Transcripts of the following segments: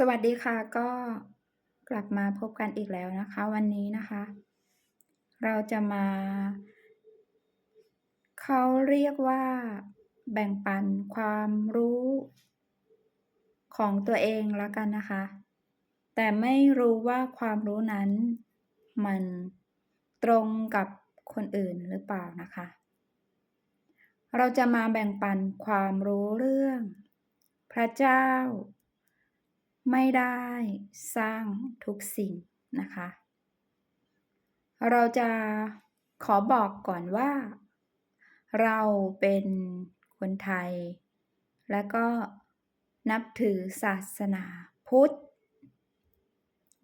สวัสดีค่ะก็กลับมาพบกันอีกแล้วนะคะ วันนี้นะคะ เราจะมา เขาเรียกว่า แบ่งปันความรู้ ของตัวเองแล้วกันนะคะ แต่ไม่รู้ว่าความรู้นั้น มันตรงกับคนอื่นหรือเปล่านะคะ เราจะมาแบ่งปันความรู้เรื่อง พระเจ้า ไม่ได้สร้างทุกสิ่งนะคะ เราจะขอบอกก่อนว่า เราเป็นคนไทย และก็นับถือศาสนาพุทธ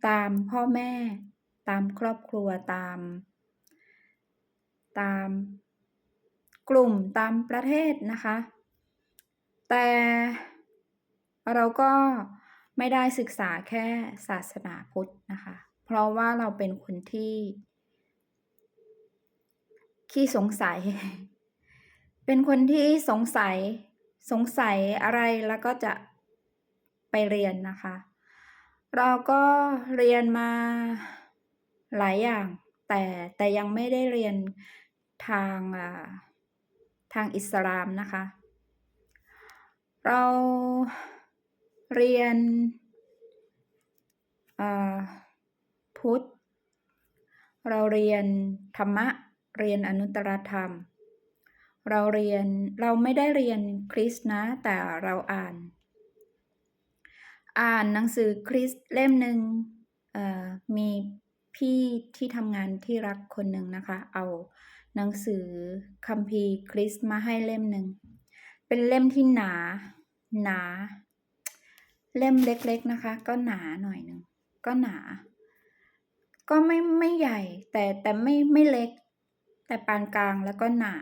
ตามพ่อแม่ ตามครอบครัวตาม ตามกลุ่มตามประเทศนะคะ แต่เราก็ ไม่ได้ศึกษาแค่ศาสนาพุทธนะคะ เพราะว่าเราเป็นคนที่ขี้สงสัย เป็นคนที่สงสัยสงสัยอะไรแล้วก็จะไปเรียนนะคะ เราก็เรียนมาหลายอย่าง แต่แต่ยังไม่ได้เรียนทางทางอิสลามนะคะ เรา เรียนพุทธ เราเรียนธรรมะ เรียนอนุตตรธรรม เราเรียนเราไม่ได้เรียนคริสต์นะ แต่เราอ่าน อ่านหนังสือคริสต์เล่มหนึ่งมีพี่ที่ทำงานที่รักคนหนึ่งนะคะ เอาหนังสือคัมภีร์คริสต์มาให้เล่มหนึ่ง เป็นเล่มที่หนา หนา เล่มเล็กๆนะคะ ก็หนาหน่อยหนึ่งก็หนา ก็ไม่ไม่ใหญ่ แต่แต่ไม่ไม่เล็ก แต่ปานกลางแล้วก็หนา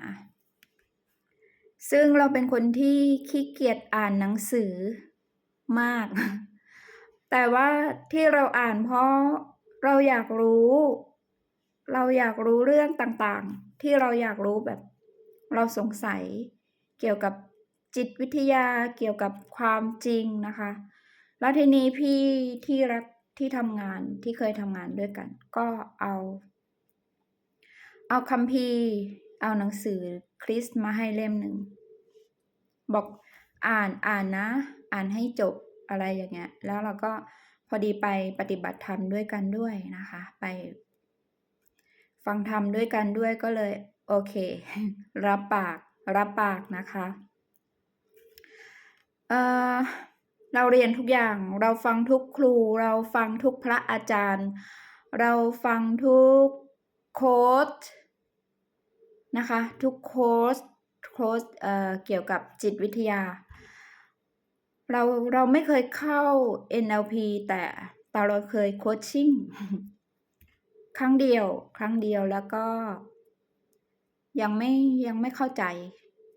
ซึ่งเราเป็นคนที่ขี้เกียจอ่านหนังสือมาก แต่ว่าที่เราอ่านเพราะเราอยากรู้ เราอยากรู้เรื่องต่างๆ ที่เราอยากรู้แบบ เราสงสัยเกี่ยวกับจิตวิทยาเกี่ยวกับความจริงนะคะ แล้วทีนี้พี่ที่รักที่ทำงานที่เคยทำงานด้วยกัน ก็เอา เอาคัมภีร์เอาหนังสือคริสต์มาให้เล่มหนึ่ง บอกอ่านอ่านนะ อ่านให้จบอะไรอย่างเงี้ย แล้วเราก็พอดีไปปฏิบัติธรรมด้วยกันด้วยนะคะ ไป ฟังธรรมด้วยกันด้วยก็เลย โอเค รับปาก รับปากนะคะ เอ่อ เราเรียนทุกอย่าง เราฟังทุกครู เราฟังทุกพระอาจารย์ เราฟังทุกโค้ชนะคะ ทุกโค้ชโค้ชเอ่อเกี่ยวกับจิตวิทยา เราเราไม่เคยเข้า NLP แต่แต่เราเคย coaching ครั้งเดียว ครั้งเดียวแล้วก็ ยังไม่ยังไม่เข้าใจ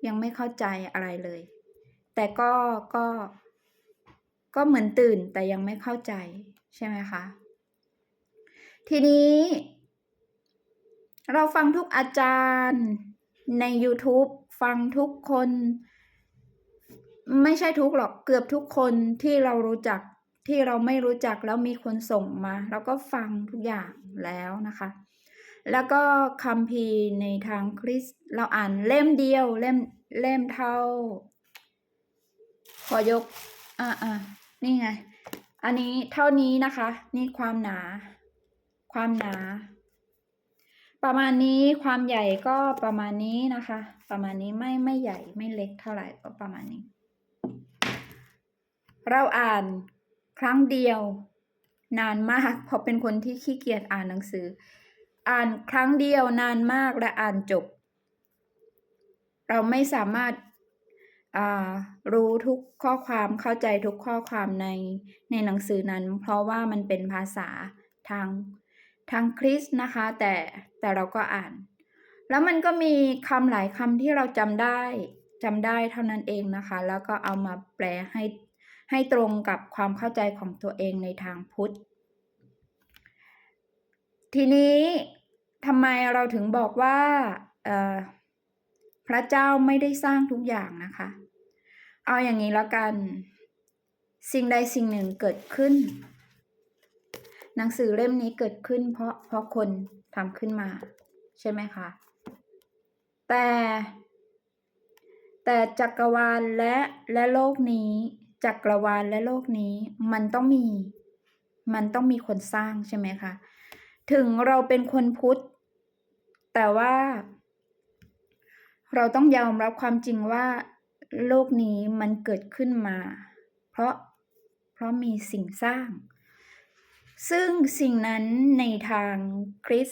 ยังไม่เข้าใจอะไรเลย แต่ก็ก็ ก็เหมือนตื่นแต่ยังไม่เข้าใจใช่ไหมคะ ทีนี้ เราฟังทุกอาจารย์ในยูทูบฟังทุกคน ไม่ใช่ทุกหรอกเกือบทุกคนที่เรารู้จักที่เราไม่รู้จักแล้วมีคนส่งมาเราก็ฟังทุกอย่างแล้วนะคะ แล้วก็คัมภีร์ในทางคริสเราอ่านเล่มเดียวเล่มเล่มเท่า ขอยกอาๆ นี่ไง อันนี้เท่านี้นะคะ นี่ความหนา ความหนา ประมาณนี้ความใหญ่ก็ประมาณนี้นะคะ ประมาณนี้ไม่ไม่ใหญ่ไม่เล็กเท่าไหร่ก็ประมาณนี้ เราอ่านครั้งเดียวนานมากเพราะเป็นคนที่ขี้เกียจอ่านหนังสือ อ่านครั้งเดียวนานมากและอ่านจบ เราไม่สามารถ รู้ทุกข้อความเข้าใจทุกข้อความในในหนังสือนั้น เพราะว่ามันเป็นภาษาทางทางคริสต์นะคะ แต่แต่เราก็อ่าน แล้วมันก็มีคำหลายคำที่เราจำได้จำได้เท่านั้นเองนะคะ แล้วก็เอามาแปลให้ให้ตรงกับความเข้าใจของตัวเองในทางพุทธ ทีนี้ทำไมเราถึงบอกว่าพระเจ้าไม่ได้สร้างทุกอย่างนะคะ เอาอย่างงี้แล้วกัน สิ่งใดสิ่งหนึ่งเกิดขึ้น หนังสือเล่มนี้เกิดขึ้น เพราะเพราะคนทำขึ้นมา ใช่ไหมคะ แต่ แต่จักรวาลและและโลกนี้จักรวาลและโลกนี้มันต้องมี มันต้องมีคนสร้างใช่ไหมคะ ถึงเราเป็นคนพุทธ แต่ว่า เราต้องยอมรับความจริงว่า โลกนี้มันเกิดขึ้นมา เพราะเพราะมีสิ่งสร้าง ซึ่งสิ่งนั้นในทางคริส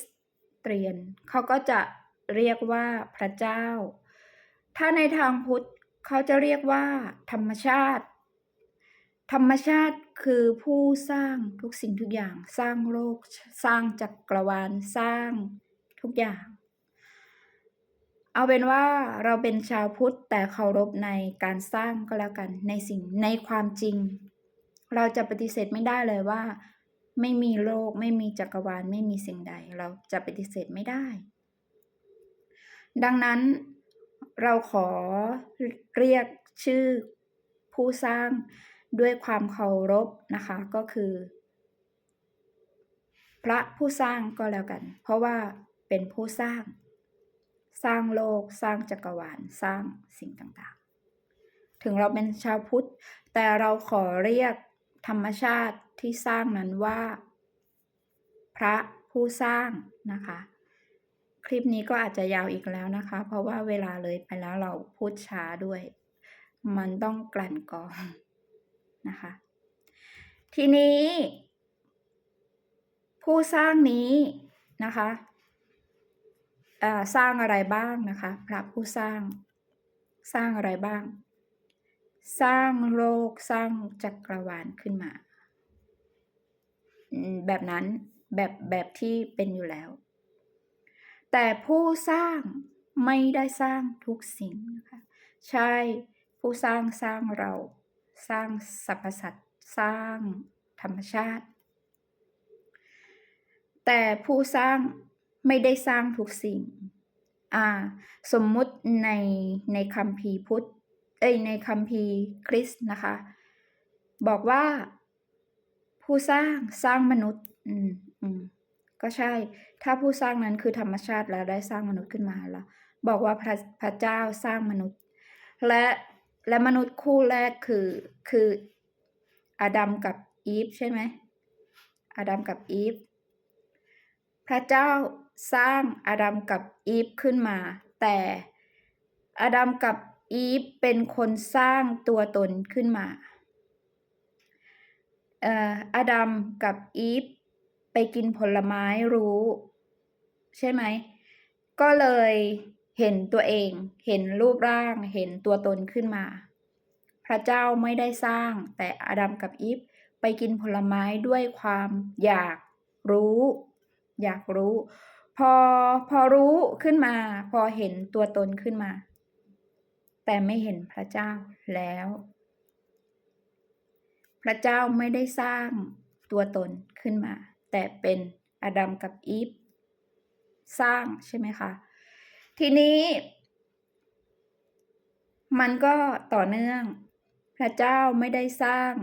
เตียนเขาก็จะเรียกว่าพระเจ้า ถ้าในทางพุทธเขาจะเรียกว่าธรรมชาติ ธรรมชาติคือผู้สร้างทุกสิ่งทุกอย่าง สร้างโลก สร้างจักกรวาล สร้างทุกอย่าง เอาเป็นว่าเราเป็นชาวพุทธแต่เคารพในการสร้างก็แล้วกันในสิ่งในความจริง เราจะปฏิเสธไม่ได้เลยว่า ไม่มีโลก ไม่มีจักรวาล ไม่มีสิ่งใด เราจะปฏิเสธไม่ได้ ดังนั้นเราขอเรียกชื่อผู้สร้างด้วยความเคารพนะคะก็คือ พระผู้สร้างก็แล้วกัน เพราะว่าเป็นผู้สร้าง สร้างโลก สร้างจักรวาล สร้างสิ่งต่างๆ ถึงเราเป็นชาวพุทธ แต่เราขอเรียกธรรมชาติที่สร้างนั้นว่า พระผู้สร้างนะคะ คลิปนี้ก็อาจจะยาวอีกแล้วนะคะ เพราะว่าเวลาเลยไปแล้วเราพูดช้าด้วย มันต้องกลั่นกรองนะคะ ทีนี้ ผู้สร้างนี้นะคะ สร้างอะไรบ้างนะคะ พระผู้สร้าง สร้างอะไรบ้าง สร้างโลกสร้างจักรวาลขึ้นมา แบบนั้นแบบแบบที่เป็นอยู่แล้ว แต่ผู้สร้างไม่ได้สร้างทุกสิ่งนะคะใช่ผู้สร้างสร้างเรา สร้างสรรพสัตว์สร้างธรรมชาติ แต่ผู้สร้าง ไม่ได้สร้างทุกสิ่ง อ่า สมมุติในในคำพีพุทธ เอ้ย ในคำพีคริสต์นะคะ บอกว่า ผู้สร้างสร้างมนุษย์ อืมอืมก็ใช่ ถ้าผู้สร้างนั้นคือธรรมชาติแล้วได้สร้างมนุษย์ขึ้นมาแล้ว บอกว่าพระพระเจ้าสร้างมนุษย์ และและมนุษย์คู่แรกคือคืออาดัมกับอีฟใช่ไหมอาดัมกับอีฟพระเจ้า สร้างอาดัมกับอีฟขึ้นมา แต่อาดัมกับอีฟเป็นคนสร้างตัวตนขึ้นมาเอ่ออาดัมกับอีฟไปกินผลไม้รู้ ใช่ไหม ก็เลยเห็นตัวเอง เห็นรูปร่าง เห็นตัวตนขึ้นมา พระเจ้าไม่ได้สร้าง แต่อาดัมกับอีฟไปกินผลไม้ด้วยความอยากรู้ อยากรู้ พอพอรู้ขึ้นมา พอเห็นตัวตนขึ้นมา แต่ไม่เห็นพระเจ้าแล้ว พระเจ้าไม่ได้สร้างตัวตนขึ้นมา แต่เป็นอดัมกับอีฟสร้างใช่ไหมคะทีนี้ มันก็ต่อเนื่อง พระเจ้าไม่ได้สร้าง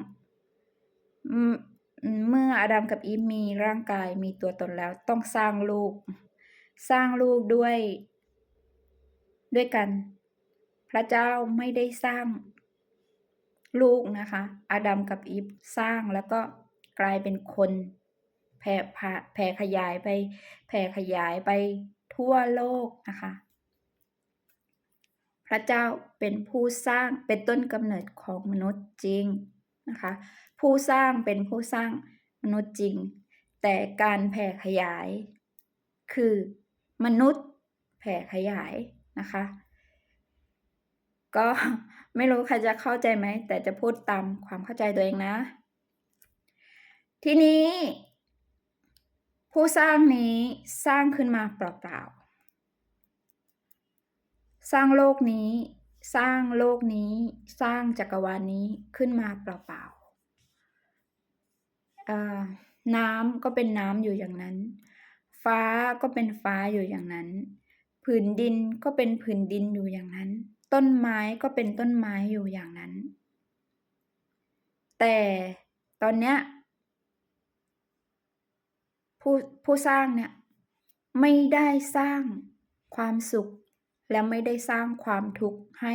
เมื่ออาดัมกับอีฟมีร่างกายมีตัวตนแล้ว ต้องสร้างลูก สร้างลูกด้วย ด้วยกัน พระเจ้าไม่ได้สร้างลูกนะคะ อาดัมกับอีฟสร้างแล้วก็กลายเป็นคนแผ่แผ่ขยายไป แผ่ขยายไปทั่วโลกนะคะ พระเจ้าเป็นผู้สร้างเป็นต้นกำเนิดของมนุษย์จริง นะคะ ผู้สร้างเป็นผู้สร้างมนุษย์จริง แต่การแผ่ขยาย คือมนุษย์แผ่ขยายนะคะ ก็ไม่รู้ใครจะเข้าใจไหม แต่จะพูดตามความเข้าใจตัวเองนะ ทีนี้ ผู้สร้างนี้สร้างขึ้นมาเปล่าๆสร้างโลกนี้ สร้างโลกนี้สร้างจักรวาลนี้ขึ้นมาเปล่าๆน้ำก็เป็นน้ำอยู่อย่างนั้น ฟ้าก็เป็นฟ้าอยู่อย่างนั้น ผืนดินก็เป็นผืนดินอยู่อย่างนั้น ต้นไม้ก็เป็นต้นไม้อยู่อย่างนั้น แต่ตอนเนี้ยผู้ผู้สร้างเนี่ยไม่ได้สร้างความสุข และไม่ได้สร้างความทุกข์ให้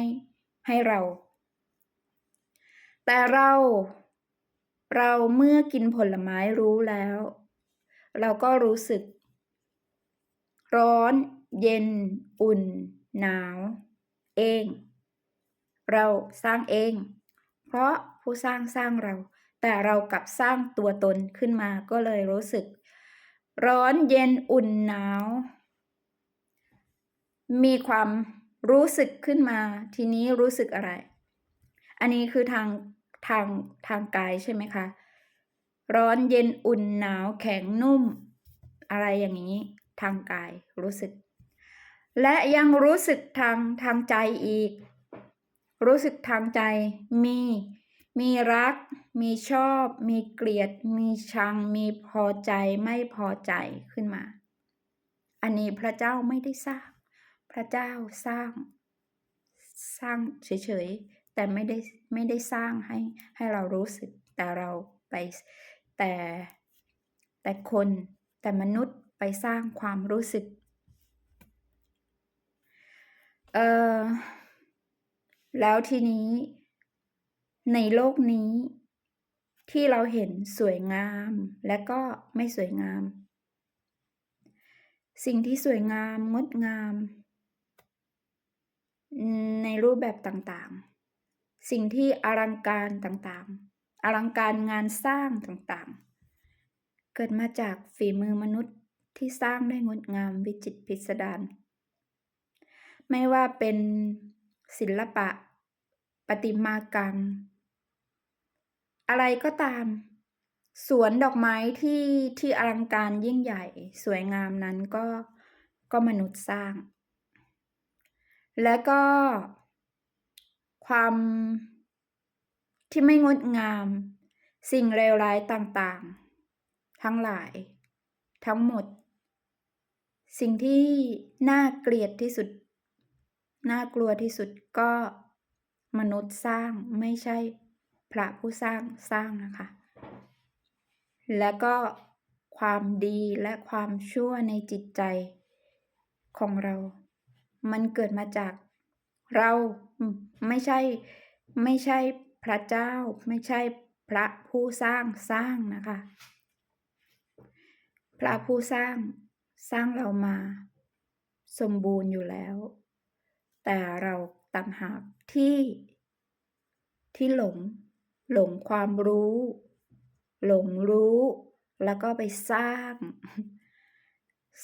ให้เรา แต่เราเราเมื่อกินผลไม้รู้แล้ว เราก็รู้สึก ร้อน เย็น อุ่น หนาว เอง เราสร้างเอง เพราะผู้สร้างสร้างเรา แต่เรากลับสร้างตัวตนขึ้นมาก็เลยรู้สึก ร้อนเย็นอุ่นหนาว มีความรู้สึกขึ้นมา ทีนี้รู้สึกอะไร อันนี้คือทางทางทางกายใช่ไหมคะ ร้อนเย็นอุ่นหนาวแข็งนุ่ม อะไรอย่างนี้ ทางกายรู้สึก และยังรู้สึกทางทางใจอีก รู้สึกทางใจมี มีรัก มีชอบ มีเกลียด มีชัง มีพอใจไม่พอใจขึ้นมา อันนี้พระเจ้าไม่ได้สร้าง พระเจ้าสร้างสร้างเฉยๆ แต่ไม่ได้ไม่ได้สร้างให้ให้เรารู้สึกแต่เราไปแต่แต่คนแต่มนุษย์ไปสร้างความรู้สึกเออแล้วทีนี้ในโลกนี้ที่เราเห็นสวยงามและก็ไม่สวยงาม สิ่งที่สวยงามงดงาม ในรูปแบบต่างๆ สิ่งที่อลังการต่างๆ อลังการงานสร้างต่างๆ เกิดมาจากฝีมือมนุษย์ที่สร้างได้งดงามวิจิตรพิสดาร ไม่ว่าเป็นศิลปะ ประติมากรรม อะไรก็ตาม สวนดอกไม้ที่ที่อลังการยิ่งใหญ่ สวยงามนั้นก็ก็มนุษย์สร้าง และก็ ความที่ไม่งดงาม สิ่งเลวร้ายต่างๆ ทั้งหลาย ทั้งหมด สิ่งที่น่าเกลียดที่สุด น่ากลัวที่สุดก็มนุษย์สร้างไม่ใช่พระผู้สร้างสร้างนะคะ และก็ความดีและความชั่วในจิตใจของเรา มันเกิดมาจากเราไม่ใช่ไม่ใช่พระเจ้า ไม่ใช่พระผู้สร้างสร้างนะคะ พระผู้สร้างสร้างเรามา สมบูรณ์อยู่แล้ว แต่เราต่างหากที่ที่หลง หลงความรู้ หลงรู้ แล้วก็ไปสร้าง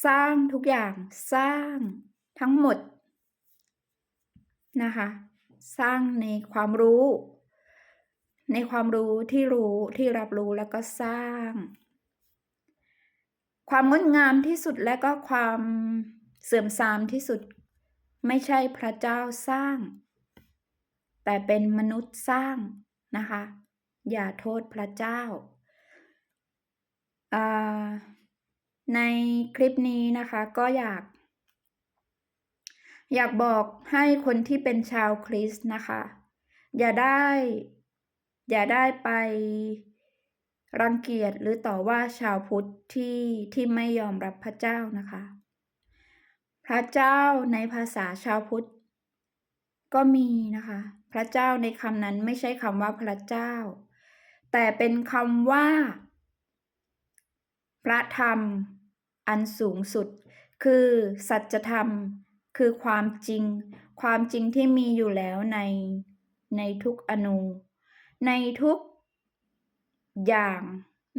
สร้างทุกอย่างสร้าง ทั้งหมดนะคะ สร้างในความรู้ ในความรู้ที่รู้ที่รับรู้แล้วก็สร้าง ความงดงามที่สุดและก็ความเสื่อมทรามที่สุด ไม่ใช่พระเจ้าสร้าง แต่เป็นมนุษย์สร้างนะคะ อย่าโทษพระเจ้าในคลิปนี้นะคะก็อยาก อยากบอกให้คนที่เป็นชาวคริสต์นะคะ อย่าได้ อย่าได้ไปรังเกียจหรือต่อว่าชาวพุทธที่ที่ไม่ยอมรับพระเจ้านะคะ พระเจ้าในภาษาชาวพุทธก็มีนะคะ พระเจ้าในคำนั้นไม่ใช่คำว่าพระเจ้า แต่เป็นคำว่า พระธรรมอันสูงสุด คือสัจธรรม คือความจริง ความจริงที่มีอยู่แล้วในในทุกอนู ในทุกอย่าง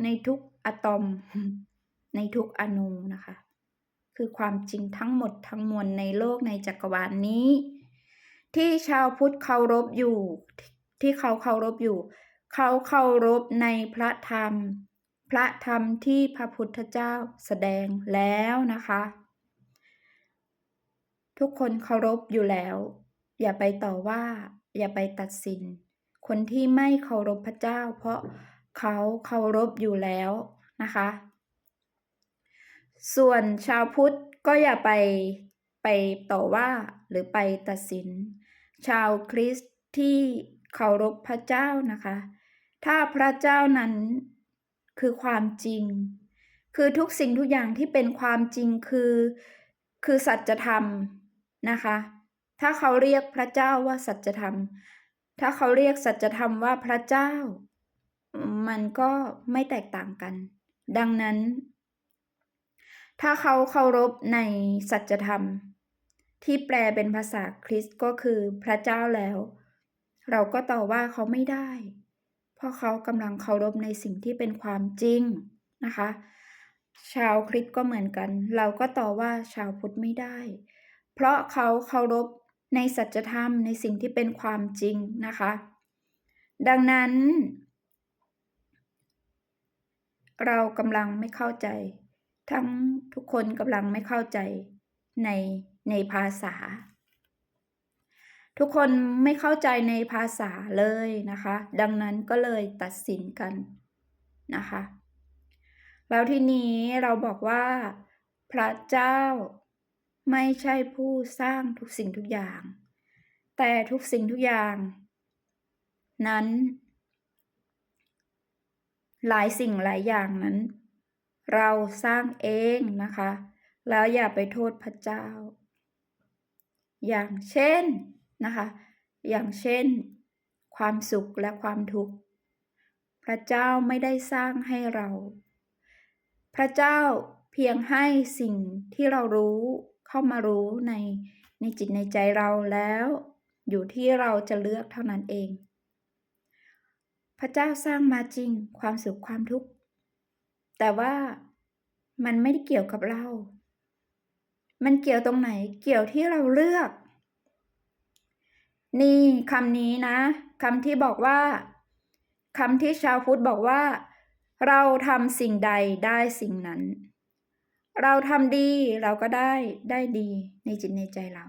ในทุกอะตอม ในทุกอนูนะคะ คือความจริงทั้งหมดทั้งมวลในโลกในจักรวาลนนี้ ที่ชาวพุทธเคารพอยู่ ที่เขาเคารพอยู่ เขาเคารพในพระธรรม พระธรรมที่พระพุทธเจ้าแสดงแล้วนะคะ ทุกคนเคารพอยู่แล้ว อย่าไปต่อว่า อย่าไปตัดสิน คนที่ไม่เคารพพระเจ้า เพราะเขาเคารพอยู่แล้วนะคะ ส่วนชาวพุทธก็อย่าไปไปต่อว่าหรือไปตัดสิน ชาวคริสต์ที่เคารพพระเจ้านะคะ ถ้าพระเจ้านั้นคือความจริง คือทุกสิ่งทุกอย่างที่เป็นความจริงคือ คือสัจธรรม นะคะ ถ้าเขาเรียกพระเจ้าว่าสัจธรรม ถ้าเขาเรียกสัจธรรมว่าพระเจ้า มันก็ไม่แตกต่างกัน ดังนั้น ถ้าเขาเคารพในสัจธรรม ที่แปลเป็นภาษาคริสต์ก็คือพระเจ้าแล้ว เราก็ต่อว่าเขาไม่ได้ เพราะเขากำลังเคารพในสิ่งที่เป็นความจริงนะคะชาวคริสต์ก็เหมือนกัน เราก็ต่อว่าชาวพุทธไม่ได้ เพราะเขาเคารพในสัจธรรมในสิ่งที่เป็นความจริงนะคะ ดังนั้น เรากำลังไม่เข้าใจ ทั้งทุกคนกำลังไม่เข้าใจในในภาษา ทุกคนไม่เข้าใจในภาษาเลยนะคะ ดังนั้นก็เลยตัดสินกันนะคะ แล้วทีนี้เราบอกว่าพระเจ้า ไม่ใช่ผู้สร้างทุกสิ่งทุกอย่าง แต่ทุกสิ่งทุกอย่าง นั้น หลายสิ่งหลายอย่างนั้น เราสร้างเองนะคะ แล้วอย่าไปโทษพระเจ้า อย่างเช่นนะคะ อย่างเช่น ความสุขและความทุกข์พระเจ้าไม่ได้สร้างให้เรา พระเจ้าเพียงให้สิ่งที่เรารู้ เข้ามารู้ในในจิตในใจเราแล้วอยู่ที่เราจะเลือกเท่านั้นเอง พระเจ้าสร้างมาจริงความสุขความทุกข์ แต่ว่ามันไม่ได้เกี่ยวกับเรา มันเกี่ยวตรงไหน เกี่ยวที่เราเลือก นี่คำนี้นะคำที่บอกว่าคำที่ชาวพุทธบอกว่า เราทำสิ่งใดได้สิ่งนั้น เราทำดีเราก็ได้ได้ดีในจิตในใจเรา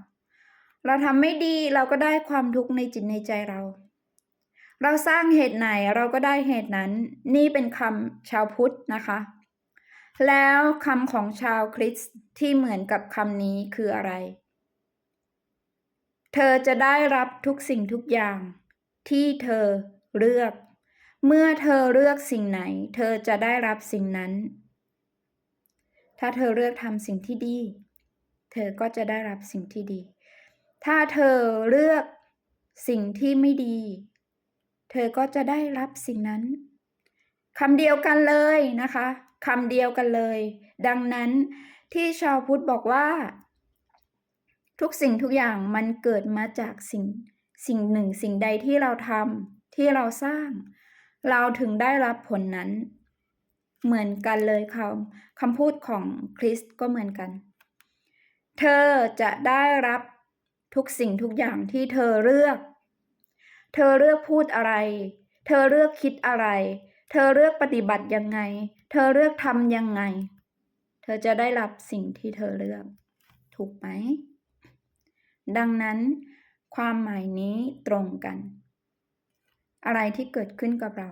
เราทำไม่ดีเราก็ได้ความทุกข์ในจิตในใจเรา เราสร้างเหตุไหนเราก็ได้เหตุนั้น นี่เป็นคำชาวพุทธนะคะ แล้วคำของชาวคริสต์ที่เหมือนกับคำนี้คืออะไร เธอจะได้รับทุกสิ่งทุกอย่าง ที่เธอเลือก เมื่อเธอเลือกสิ่งไหน เธอจะได้รับสิ่งนั้น ถ้าเธอเลือกทำสิ่งที่ดี เธอก็จะได้รับสิ่งที่ดี ถ้าเธอเลือกสิ่งที่ไม่ดี เธอก็จะได้รับสิ่งนั้นคำเดียวกันเลยนะคะคำเดียวกันเลย ดังนั้นที่ชาวพุทธบอกว่า ทุกสิ่งทุกอย่างมันเกิดมาจากสิ่งสิ่งหนึ่งสิ่งใดที่เราทำที่เราสร้าง เราถึงได้รับผลนั้น เหมือนกันเลยคำคำพูดของคริสต์ก็เหมือนกัน เธอจะได้รับทุกสิ่งทุกอย่างที่เธอเลือก เธอเลือกพูดอะไร เธอเลือกคิดอะไร เธอเลือกปฏิบัติยังไง เธอเลือกทำยังไง เธอจะได้รับสิ่งที่เธอเลือก ถูกไหม ดังนั้น ความหมายนี้ตรงกัน อะไรที่เกิดขึ้นกับเรา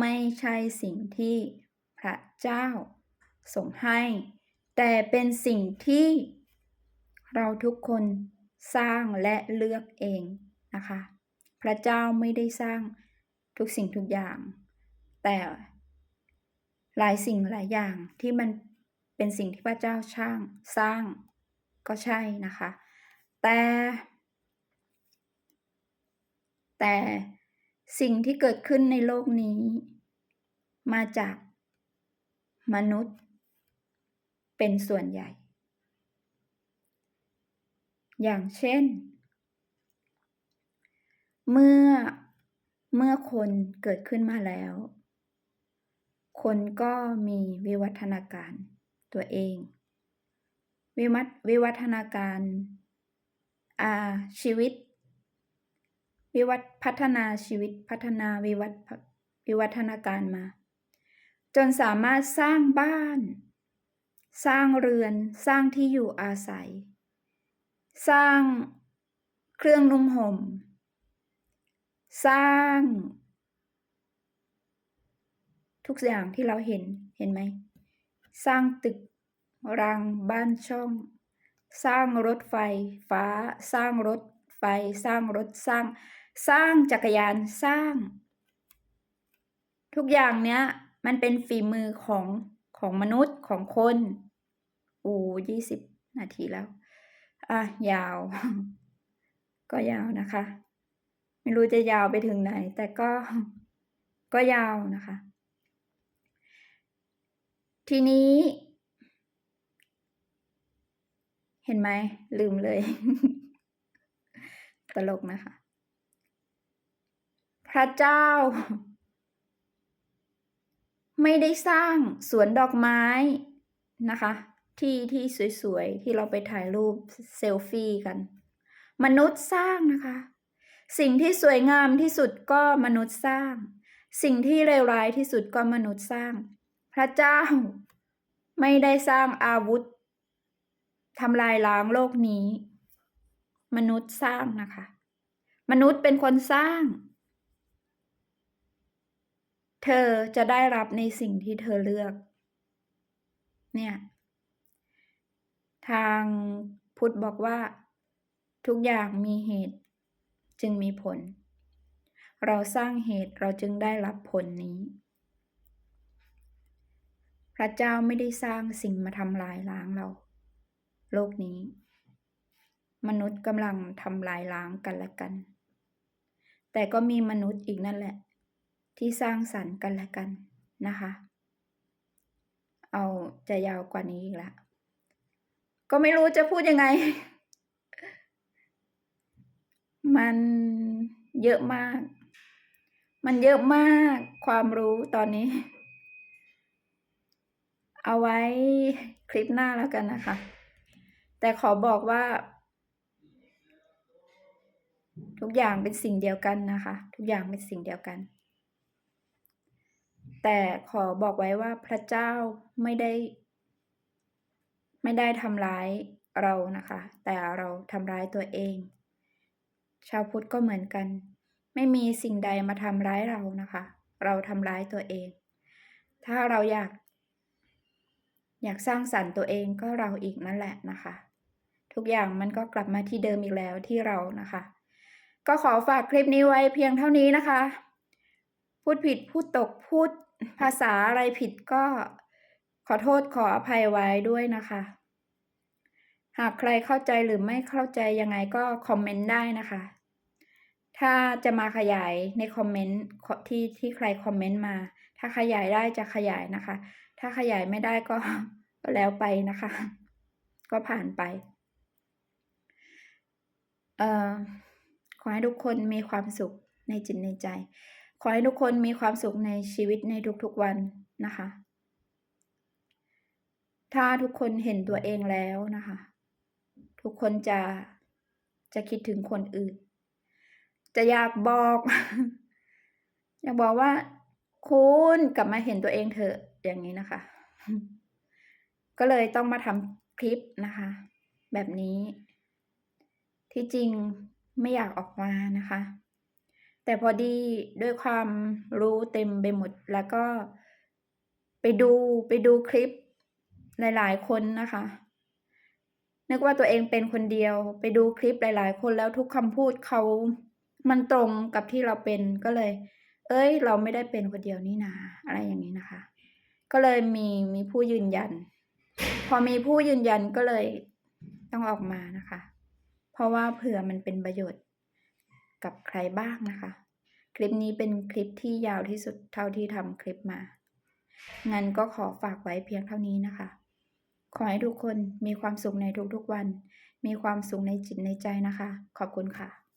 ไม่ใช่สิ่งที่ พระเจ้าส่งให้ แต่เป็นสิ่งที่เราทุกคนสร้างและเลือกเองนะคะ พระเจ้าไม่ได้สร้างทุกสิ่งทุกอย่าง แต่หลายสิ่งหลายอย่างที่มันเป็นสิ่งที่พระเจ้าช่างสร้างก็ใช่นะคะ แต่ แต่สิ่งที่เกิดขึ้นในโลกนี้ มาจาก มนุษย์ เป็นส่วนใหญ่ อย่างเช่น เมื่อเมื่อคนเกิดขึ้นมาแล้ว คนก็มีวิวัฒนาการตัวเอง วิวัฒวิวัฒนาการอาชีวิต วิวัฒพัฒนาชีวิตพัฒนาวิวัฒวิวัฒนาการมา จนสามารถสร้างบ้าน สร้างเรือน สร้างที่อยู่อาศัย สร้างเครื่องนุ่งห่ม สร้าง ทุกอย่างที่เราเห็นเห็นไหม สร้างตึกรางบ้านช่อง สร้างรถไฟฟ้า สร้างรถไฟ สร้างรถสร้าง สร้างจักรยานสร้าง ทุกอย่างเนี้ย มันเป็นฝีมือของของมนุษย์ของคนโอ้ยี่สิบนาทีแล้ว อะ ยาว ก็ยาวนะคะ ไม่รู้จะยาวไปถึงไหน แต่ก็ก็ยาวนะคะ ทีนี้ เห็นไหม ลืมเลย ตลกนะคะ พระเจ้า ไม่ได้สร้างสวนดอกไม้นะคะ ที่ที่สวยๆ ที่เราไปถ่ายรูปเซลฟี่กัน มนุษย์สร้างนะคะ สิ่งที่สวยงามที่สุดก็มนุษย์สร้าง สิ่งที่เลวร้ายที่สุดก็มนุษย์สร้าง พระเจ้าไม่ได้สร้างอาวุธทำลายล้างโลกนี้ มนุษย์สร้างนะคะ มนุษย์เป็นคนสร้าง เธอจะได้รับในสิ่งที่เธอเลือก เนี่ย ทางพุทธบอกว่า ทุกอย่างมีเหตุ จึงมีผล เราสร้างเหตุเราจึงได้รับผลนี้ พระเจ้าไม่ได้สร้างสิ่งมาทำลายล้างเรา โลกนี้ มนุษย์กำลังทำลายล้างกันและกัน แต่ก็มีมนุษย์อีกนั่นแหละ ที่สร้างสรรค์กันและกันนะคะ เอาจะยาวกว่านี้อีกละ ก็ไม่รู้จะพูดยังไง มันเยอะมาก มันเยอะมากความรู้ตอนนี้ เอาไว้คลิปหน้าแล้วกันนะคะ แต่ขอบอกว่าทุกอย่างเป็นสิ่งเดียวกันนะคะ ทุกอย่างเป็นสิ่งเดียวกัน แต่ขอบอกไว้ว่าพระเจ้าไม่ได้ ไม่ได้ทำร้ายเรานะคะ แต่เราทำร้ายตัวเอง ชาวพุทธก็เหมือนกัน ไม่มีสิ่งใดมาทำร้ายเรานะคะ เราทำร้ายตัวเอง ถ้าเราอยาก อยากสร้างสรรค์ตัวเองก็เราอีกนั่นแหละนะคะ ทุกอย่างมันก็กลับมาที่เดิมอีกแล้วที่เรานะคะ ก็ขอฝากคลิปนี้ไว้เพียงเท่านี้นะคะ พูดผิดพูดตกพูด ภาษาอะไรผิดก็ขอโทษขออภัยไว้ด้วยนะคะ หากใครเข้าใจหรือไม่เข้าใจยังไงก็คอมเมนต์ได้นะคะ ถ้าจะมาขยายในคอมเมนต์ที่ที่ใครคอมเมนต์มา ถ้าขยายได้จะขยายนะคะ ถ้าขยายไม่ได้ก็ก็แล้วไปนะคะ ก็ผ่านไป เอ่อขอให้ทุกคนมีความสุขในจิตในใจ ขอให้ทุกคนมีความสุขในชีวิตในทุกๆวันนะคะ ถ้าทุกคนเห็นตัวเองแล้วนะคะ ทุกคนจะจะคิดถึงคนอื่น จะอยากบอก อยากบอกว่า คุณกลับมาเห็นตัวเองเถอะอย่างนี้นะคะ ก็เลยต้องมาทำคลิปนะคะ แบบนี้ ที่จริงไม่อยากออกมานะคะ แต่พอดีด้วยความรู้เต็มไปหมด แล้วก็ไปดูไปดูคลิปหลาย ๆ คนนะคะ นึกว่าตัวเองเป็นคนเดียว ไปดูคลิปหลาย ๆ คนแล้วทุกคำพูดเขามันตรงกับที่เราเป็นก็เลย เอ้ย เราไม่ได้เป็นคนเดียวนี่นาอะไรอย่างนี้นะคะ ก็เลยมีมีผู้ยืนยัน พอมีผู้ยืนยันก็เลยต้องออกมานะคะ เพราะว่าเผื่อมันเป็นประโยชน์ กับใครบ้างนะคะ คลิปนี้เป็นคลิปที่ยาวที่สุดเท่าที่ทำคลิปมา งั้นก็ขอฝากไว้เพียงเท่านี้นะคะ ขอให้ทุกคนมีความสุขในทุกๆวัน มีความสุขในจิตในใจนะคะ ขอบคุณค่ะ